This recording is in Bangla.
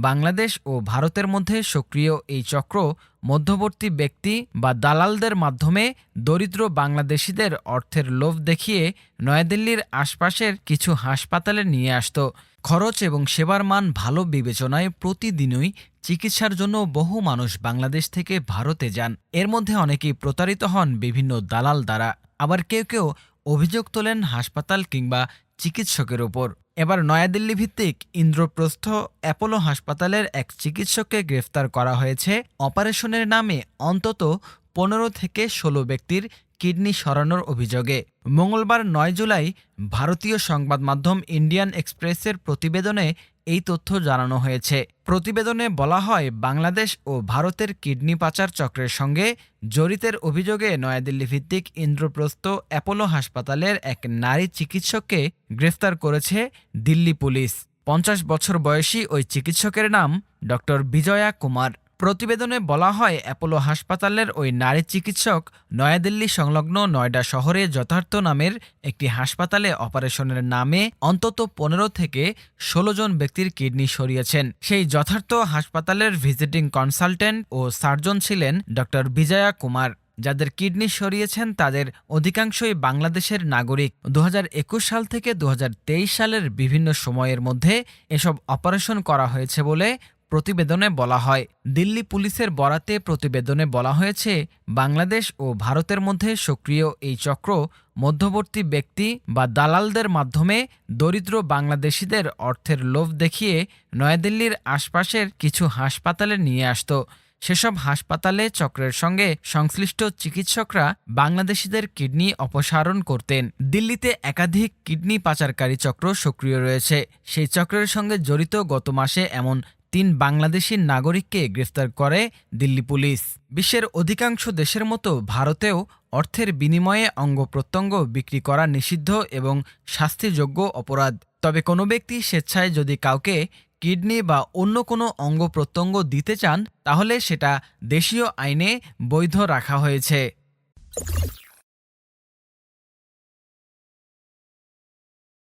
বাংলাদেশ ও ভারতের মধ্যে সক্রিয় এই চক্র মধ্যবর্তী ব্যক্তি বা দালালদের মাধ্যমে দরিদ্র বাংলাদেশিদের অর্থের লোভ দেখিয়ে নয়াদিল্লির আশপাশের কিছু হাসপাতালে নিয়ে আসত। খরচ এবং সেবার মান ভালো বিবেচনায় প্রতিদিনই চিকিৎসার জন্য বহু মানুষ বাংলাদেশ থেকে ভারতে যান। এর মধ্যে অনেকেই প্রতারিত হন বিভিন্ন দালাল দ্বারা। আবার কেউ কেউ অভিযোগ তোলেন হাসপাতাল কিংবা চিকিৎসকের ওপর। এবার নয়াদিল্লি ভিত্তিক ইন্দ্রপ্রস্থ অ্যাপোলো হাসপাতালের এক চিকিৎসককে গ্রেফতার করা হয়েছে। অপারেশনের নামে অন্তত পনেরো থেকে ষোলো ব্যক্তির কিডনি সরানোর অভিযোগে। মঙ্গলবার নয় জুলাই ভারতীয় সংবাদ মাধ্যম ইন্ডিয়ান এক্সপ্রেসের প্রতিবেদনে এই তথ্য জানানো হয়েছে। প্রতিবেদনে বলা হয়, বাংলাদেশ ও ভারতের কিডনি পাচার চক্রের সঙ্গে জড়িতের অভিযোগে নয়াদিল্লি ভিত্তিক ইন্দ্রপ্রস্থ অ্যাপোলো হাসপাতালের এক নারী চিকিৎসককে গ্রেফতার করেছে দিল্লি পুলিশ। পঞ্চাশ বছর বয়সী ওই চিকিৎসকের নাম ডক্টর বিজয়া কুমার। প্রতিবেদনে বলা হয়, অ্যাপোলো হাসপাতালের ওই নারী চিকিৎসক নয়াদিল্লি সংলগ্ন নয়ডা শহরে যথার্থ নামের একটি হাসপাতালে অপারেশনের নামে অন্তত পনেরো থেকে ষোলো জন ব্যক্তির কিডনি সরিয়েছেন। সেই যথার্থ হাসপাতালের ভিজিটিং কনসালটেন্ট ও সার্জন ছিলেন ড বিজয়া কুমার। যাদের কিডনি সরিয়েছেন তাদের অধিকাংশই বাংলাদেশের নাগরিক। দু হাজার একুশ সাল থেকে দু হাজার তেইশ সালের বিভিন্ন সময়ের মধ্যে এসব অপারেশন করা হয়েছে বলে প্রতিবেদনে বলা হয়, দিল্লি পুলিশের বরাতে প্রতিবেদনে বলা হয়েছে, বাংলাদেশ ও ভারতের মধ্যে সক্রিয় এই চক্র মধ্যবর্তী ব্যক্তি বা দালালদের মাধ্যমে দরিদ্র বাংলাদেশিদের অর্থের লোভ দেখিয়ে নয়াদিল্লির আশপাশের কিছু হাসপাতালে নিয়ে আসত। সেসব হাসপাতালে চক্রের সঙ্গে সংশ্লিষ্ট চিকিৎসকরা বাংলাদেশিদের কিডনি অপসারণ করতেন। দিল্লিতে একাধিক কিডনি পাচারকারী চক্র সক্রিয় রয়েছে। সেই চক্রের সঙ্গে জড়িত গত মাসে এমন তিন বাংলাদেশি নাগরিককে গ্রেফতার করে দিল্লি পুলিশ। বিশ্বের অধিকাংশ দেশের মতো ভারতেও অর্থের বিনিময়ে অঙ্গ প্রত্যঙ্গ বিক্রি করা নিষিদ্ধ এবং শাস্তিযোগ্য অপরাধ। তবে কোনো ব্যক্তি স্বেচ্ছায় যদি কাউকে কিডনি বা অন্য কোনো অঙ্গ প্রত্যঙ্গ দিতে চান, তাহলে সেটা দেশীয় আইনে বৈধ রাখা হয়েছে।